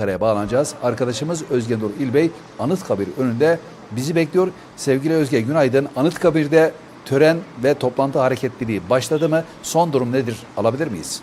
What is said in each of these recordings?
Ankara'ya bağlanacağız. Arkadaşımız Özge Nur İlbey Anıtkabir önünde bizi bekliyor. Sevgili Özge günaydın. Anıtkabir'de tören ve toplantı hareketliliği başladı mı? Son durum nedir? Alabilir miyiz?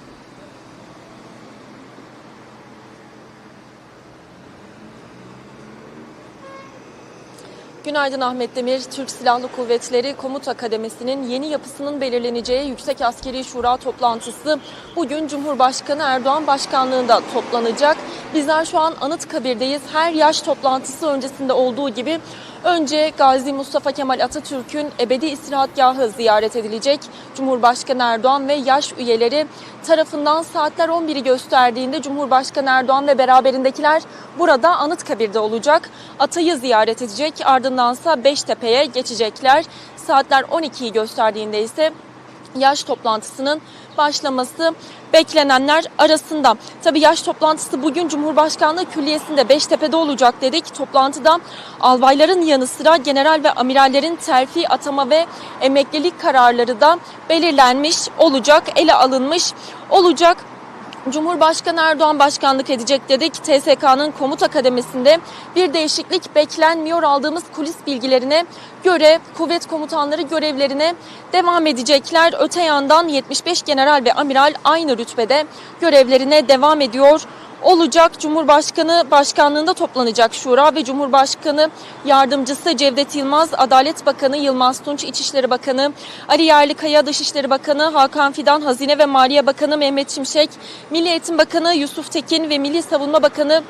Günaydın Ahmet Demir. Türk Silahlı Kuvvetleri Komuta Kademesi'nin yeni yapısının belirleneceği Yüksek Askeri Şura toplantısı bugün Cumhurbaşkanı Erdoğan başkanlığında toplanacak. Bizler şu an Anıtkabir'deyiz. Her yaş toplantısı öncesinde olduğu gibi önce Gazi Mustafa Kemal Atatürk'ün ebedi istirahatgahı ziyaret edilecek. Cumhurbaşkanı Erdoğan ve yaş üyeleri tarafından saatler 11'i gösterdiğinde Cumhurbaşkanı Erdoğan ve beraberindekiler burada Anıtkabir'de olacak. Atayı ziyaret edecek ardındansa Beştepe'ye geçecekler. Saatler 12'yi gösterdiğinde ise yaş toplantısının başlaması beklenenler arasında. Tabii yaş toplantısı bugün Cumhurbaşkanlığı Külliyesi'nde Beştepe'de olacak dedik. Toplantıda albayların yanı sıra general ve amirallerin terfi, atama ve emeklilik kararları da belirlenmiş olacak, ele alınmış olacak. Cumhurbaşkanı Erdoğan başkanlık edecek dedik. TSK'nın komuta kademesinde bir değişiklik beklenmiyor. Aldığımız kulis bilgilerine göre kuvvet komutanları görevlerine devam edecekler. Öte yandan 75 general ve amiral aynı rütbede görevlerine devam ediyor olacak. Cumhurbaşkanı başkanlığında toplanacak şura ve Cumhurbaşkanı yardımcısı Cevdet Yılmaz, Adalet Bakanı Yılmaz Tunç, İçişleri Bakanı Ali Yerlikaya, Dışişleri Bakanı Hakan Fidan, Hazine ve Maliye Bakanı Mehmet Şimşek, Milli Eğitim Bakanı Yusuf Tekin ve Milli Savunma Bakanı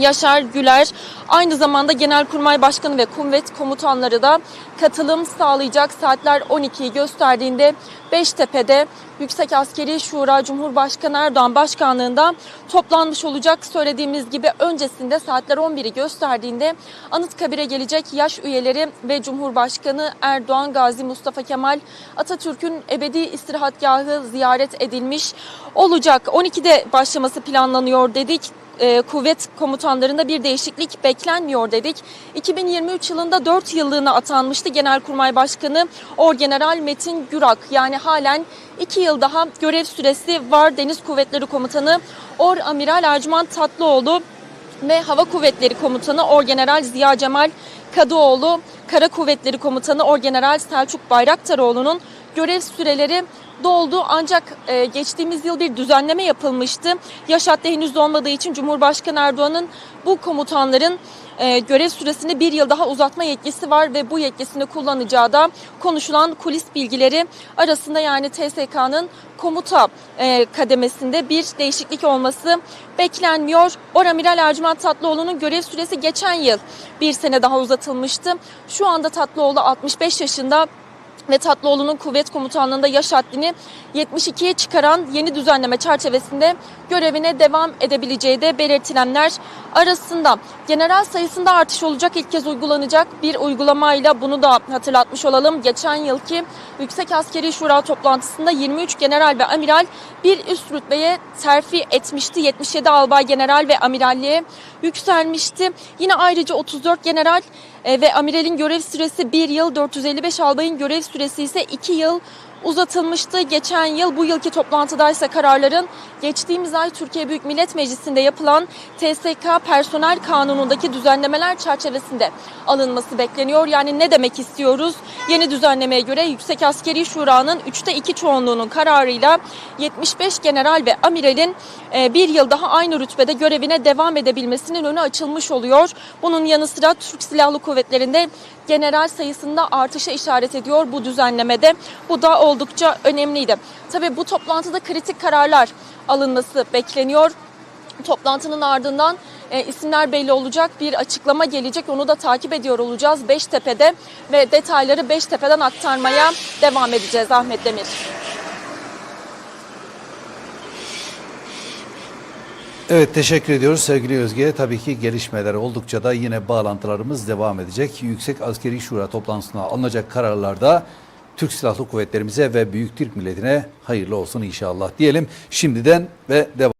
Yaşar Güler aynı zamanda Genelkurmay Başkanı ve kuvvet komutanları da katılım sağlayacak. Saatler 12'yi gösterdiğinde Beştepe'de Yüksek Askeri Şura Cumhurbaşkanı Erdoğan başkanlığında toplanmış olacak. Söylediğimiz gibi öncesinde saatler 11'i gösterdiğinde Anıtkabir'e gelecek yaş üyeleri ve Cumhurbaşkanı Erdoğan Gazi Mustafa Kemal Atatürk'ün ebedi istirahatgahı ziyaret edilmiş olacak. 12'de başlaması planlanıyor dedik e, kuvvet komutanlarında bir değişiklik beklenmiyor dedik. 2023 yılında 4 yıllığına atanmıştı Genelkurmay Başkanı Orgeneral Metin Gürak. Yani halen 2 yıl daha görev süresi var Deniz Kuvvetleri Komutanı Or Amiral Ercüment Tatlıoğlu ve Hava Kuvvetleri Komutanı Orgeneral Ziya Cemal Kadıoğlu, Kara Kuvvetleri Komutanı Orgeneral Selçuk Bayraktaroğlu'nun görev süreleri doldu ancak e, geçtiğimiz yıl bir düzenleme yapılmıştı. Yaş haddi henüz dolmadığı için Cumhurbaşkanı Erdoğan'ın bu komutanların e, görev süresini bir yıl daha uzatma yetkisi var ve bu yetkisini kullanacağı da konuşulan kulis bilgileri arasında yani TSK'nın komuta e, kademesinde bir değişiklik olması beklenmiyor. Oramiral Ercüment Tatlıoğlu'nun görev süresi geçen yıl bir sene daha uzatılmıştı. Şu anda Tatlıoğlu 65 yaşında ve Tatlıoğlu'nun kuvvet komutanlığında yaş haddini 72'ye çıkaran yeni düzenleme çerçevesinde görevine devam edebileceği de belirtilenler arasında. General sayısında artış olacak ilk kez uygulanacak bir uygulamayla bunu da hatırlatmış olalım. Geçen yılki Yüksek Askeri Şura toplantısında 23 general ve amiral bir üst rütbeye terfi etmişti. 77 albay general ve amiralliğe yükselmişti. Yine ayrıca 34 general e, ve amiralin görev süresi 1 yıl, 455 albayın görev süresi ise 2 yıl uzatılmıştı. Geçen yıl bu yılki toplantıdaysa kararların geçtiğimiz ay Türkiye Büyük Millet Meclisi'nde yapılan TSK personel kanunundaki düzenlemeler çerçevesinde alınması bekleniyor. Yani ne demek istiyoruz? Yeni düzenlemeye göre Yüksek Askeri Şura'nın 3'te 2 çoğunluğunun kararıyla 75 general ve amiralin e, bir yıl daha aynı rütbede görevine devam edebilmesinin önü açılmış oluyor. Bunun yanı sıra Türk Silahlı Kuvvetleri'nde general sayısında artışa işaret ediyor bu düzenlemede. Bu da oldukça önemliydi. Tabii bu toplantıda kritik kararlar alınması bekleniyor. Toplantının ardından e, isimler belli olacak bir açıklama gelecek. Onu da takip ediyor olacağız Beştepe'de ve detayları Beştepe'den aktarmaya devam edeceğiz Ahmet Demir. Evet teşekkür ediyoruz sevgili Özge. Tabii ki gelişmeler oldukça da yine bağlantılarımız devam edecek. Yüksek Askeri Şura toplantısına alınacak kararlarda Türk Silahlı Kuvvetlerimize ve Büyük Türk Milletine hayırlı olsun inşallah diyelim. Şimdiden ve devam